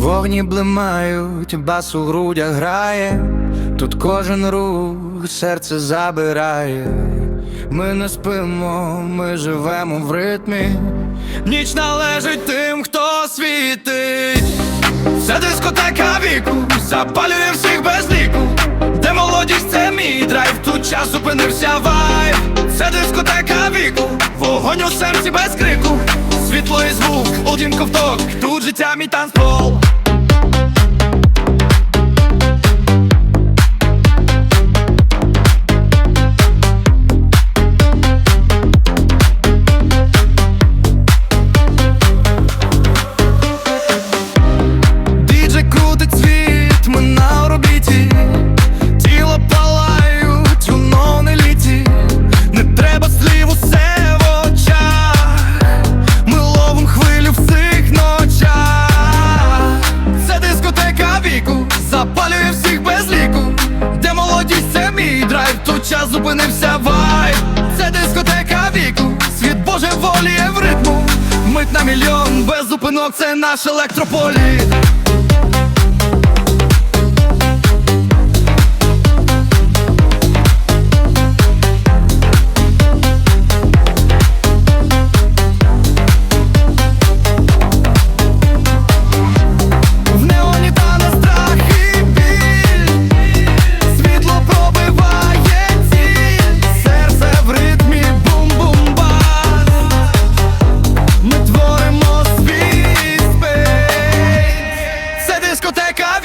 Вогні блимають, бас у грудях грає, тут кожен рух серце забирає. Ми не спимо, ми живемо в ритмі. Ніч належить тим, хто світить. Це дискотека віку, запалює всіх без ліку. Де молодість, це мій драйв, тут час зупинився вайб. Це дискотека віку, вогонь у серці без крику. to jest Bóg, odjem w tok Tu życiami tanzpol мій драйв, тут час зупинився вайб Це дискотека віку, світ Боже воліє в ритму. Мить на мільйон без зупинок, це наш електрополіт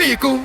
Rico.